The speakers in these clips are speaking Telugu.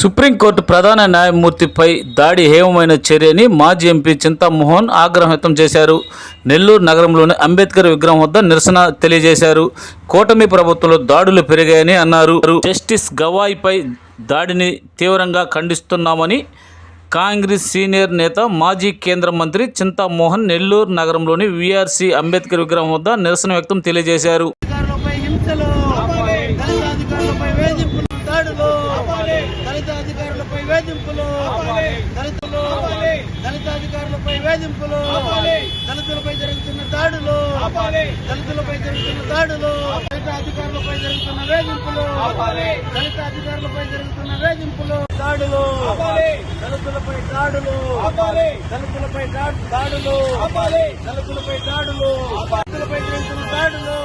సుప్రీంకోర్టు ప్రధాన న్యాయమూర్తిపై దాడి హేమమైన చర్యని మాజీ ఎంపీ చింతామోహన్ ఆగ్రహం వ్యక్తం చేశారు. నెల్లూరు నగరంలోని అంబేద్కర్ విగ్రహం వద్ద నిరసన తెలియజేశారు. కూటమి ప్రభుత్వంలో దాడులు పెరిగాయని అన్నారు. జస్టిస్ గవాయిపై దాడిని తీవ్రంగా ఖండిస్తున్నామని కాంగ్రెస్ సీనియర్ నేత మాజీ కేంద్ర మంత్రి చింతామోహన్ నెల్లూరు నగరంలోని వీఆర్సీ అంబేద్కర్ విగ్రహం వద్ద నిరసన వ్యక్తం తెలియజేశారు. వేధింపులు దాడులు వేధింపులు దళితులు దళిత అధికారులపై వేధింపులు దళితులపై జరుగుతున్న దాడులు దళితులపై జరుగుతున్న దాడులు దళిత అధికారులపై జరుగుతున్న వేధింపులు దళిత అధికారులపై జరుగుతున్న వేధింపులు దాడులు దళితులపై దాడులు దళితులపై దాడులు దళితులపై దాడులు దళితులపై జరుగుతున్న దాడులు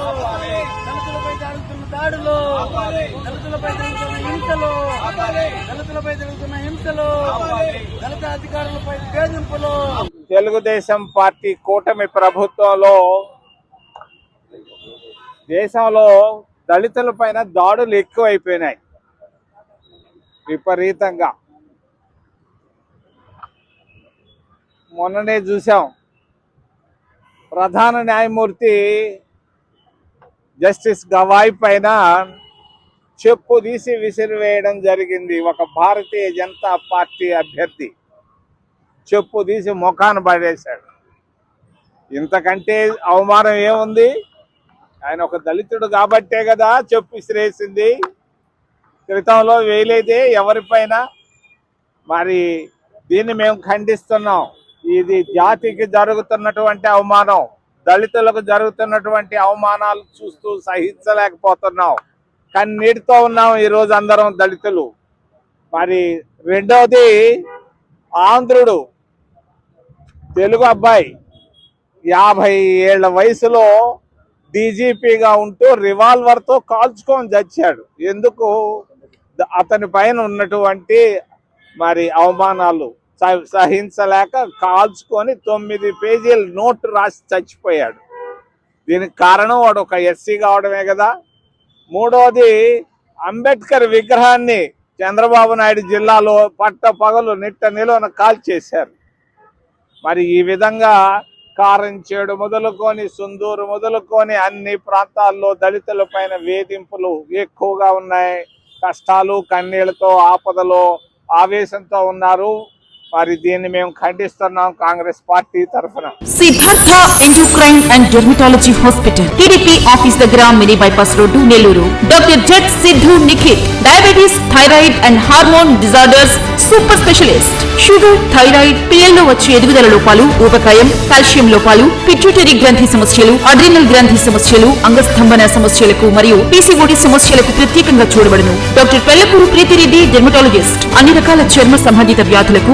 దళితులపై జరుగుతున్న దాడులు దళితులపై జరుగుతున్న హింసలు దళితులపై జరుగుతున్న హింసలు దళిత అధికారులపై వేధింపులు. తెలుగుదేశం పార్టీ కూటమి ప్రభుత్వంలో దేశంలో దళితుల పైన దాడులు ఎక్కువైపోయినాయి. విపరీతంగా. మొన్ననే చూసాం ప్రధాన న్యాయమూర్తి జస్టిస్ గవాయ్ పైన చెప్పు తీసి విసిరివేయడం జరిగింది. ఒక భారతీయ జనతా పార్టీ అభ్యర్థి చెప్పు తీసి ముఖాన్ని పడేశాడు. ఇంతకంటే అవమానం ఏముంది? ఆయన ఒక దళితుడు కాబట్టే కదా చెప్పు విసిరేసింది. క్రితంలో వేయలేదే ఎవరిపైన? మరి దీన్ని మేము ఖండిస్తున్నాం. ఇది జాతికి జరుగుతున్నటువంటి అవమానం దళితులకు జరుగుతున్నటువంటి అవమానాలు చూస్తూ సహించలేకపోతున్నాం. కన్నీటితో ఉన్నాం ఈరోజు అందరం దళితులు. మరి రెండవది ఆంధ్రుడు తెలుగు అబ్బాయి. యాభై ఏళ్ళ వయసులో డీజీపీగా ఉంటూ రివాల్వర్తో కాల్చుకొని చచ్చాడు. ఎందుకు? అతని పైన ఉన్నటువంటి మరి అవమానాలు స- సహించలేక కాల్చుకొని తొమ్మిది పేజీల నోట్ రాసి చచ్చిపోయాడు. దీనికి కారణం వాడు ఒక ఎస్సీ కావడమే కదా. మూడవది అంబేద్కర్ విగ్రహాన్ని చంద్రబాబు నాయుడు జిల్లాలో పట్ట పగలు నిట్ట నిలువన కాల్చేశారు. మరి ఈ విధంగా కారంచేడు మొదలుకొని సుందూరు మొదలుకొని అన్ని ప్రాంతాల్లో దళితుల పైన వేధింపులు ఎక్కువగా ఉన్నాయి. కష్టాలు కన్నీళ్ళతో ఆపదలో ఆవేశంతో ఉన్నారు. మరి దీన్ని మేము ఖండిస్తున్నాం కాంగ్రెస్ పార్టీ తరఫున. Siddhartha endocrine and dermatology hospital TDP office దగ్గర mini bypass road Nellore doctor jet Siddhu Nikhith diabetes thyroid and hormone disorders super specialist sugar thyroid పిల్లల్లో వచ్చే ఎదుగుదల లోపాలు ఊబకాయం కాల్షియం లోపాలు పిట్యూటరీ గ్రంథి సమస్యలు అడ్రినల్ గ్రంథి సమస్యలు అంగస్తంభన సమస్యలకు మరియు పీసీఓడి సమస్యలకు ప్రత్యేకంగా చూడబడును. డాక్టర్ పెళ్ళకూరు ప్రీతిరెడ్డి డెర్మటాలజిస్ట్ అన్ని రకాల చర్మ సంబంధిత వ్యాధులకు